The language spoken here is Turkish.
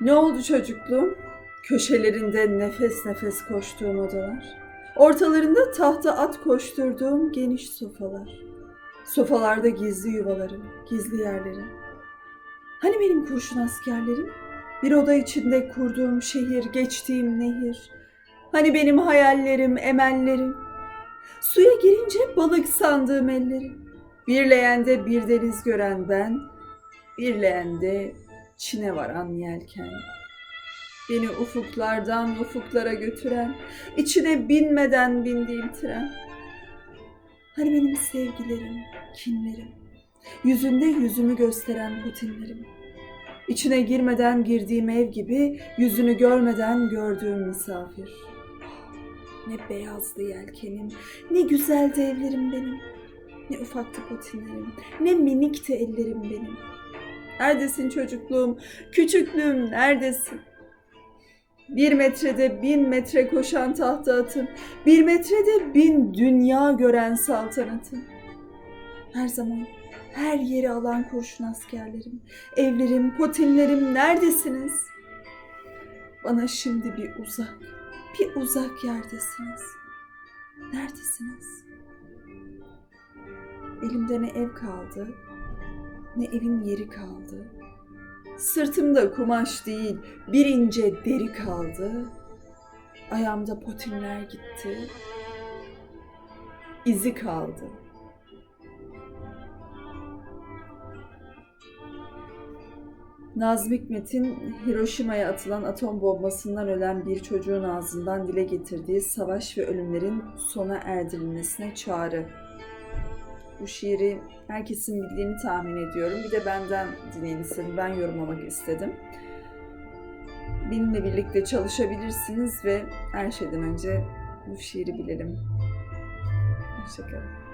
Ne oldu çocukluğum? Köşelerinde nefes nefes koştuğum odalar. Ortalarında tahta at koşturduğum geniş sofalar. Sofalarda gizli yuvalarım, gizli yerlerim. Hani benim kurşun askerlerim? Bir oda içinde kurduğum şehir, geçtiğim nehir. Hani benim hayallerim, emellerim. Suya girince balık sandığım ellerim. Bir leğende bir deniz gören ben, bir leğende Çin'e varan yelken. Beni ufuklardan ufuklara götüren, içine binmeden bindiğim tren. Hani benim sevgilerim, kinlerim, yüzünde yüzümü gösteren rutinlerim. İçine girmeden girdiğim ev gibi, yüzünü görmeden gördüğüm misafir. Ne beyazdı yelkenim, ne güzeldi evlerim benim. Ne ufaktı patinlerim, ne minikti ellerim benim. Neredesin çocukluğum, küçüklüğüm neredesin? Bir metrede bin metre koşan tahta atım, bir metrede bin dünya gören saltanatım. Her zaman her yeri alan kurşun askerlerim, evlerim, potinlerim neredesiniz? Bana şimdi bir uzak, bir uzak yerdesiniz. Neredesiniz? Elimde ne ev kaldı, ne evin yeri kaldı. Sırtımda kumaş değil, bir ince deri kaldı. Ayağımda potinler gitti. İzi kaldı. Nazım Hikmet'in Hiroşima'ya atılan atom bombasından ölen bir çocuğun ağzından dile getirdiği savaş ve ölümlerin sona erdirilmesine çağrı. Bu şiiri herkesin bildiğini tahmin ediyorum. Bir de benden dinleyin istedim. Ben yorumlamak istedim. Benimle birlikte çalışabilirsiniz ve her şeyden önce bu şiiri bilelim. Hoşçakalın.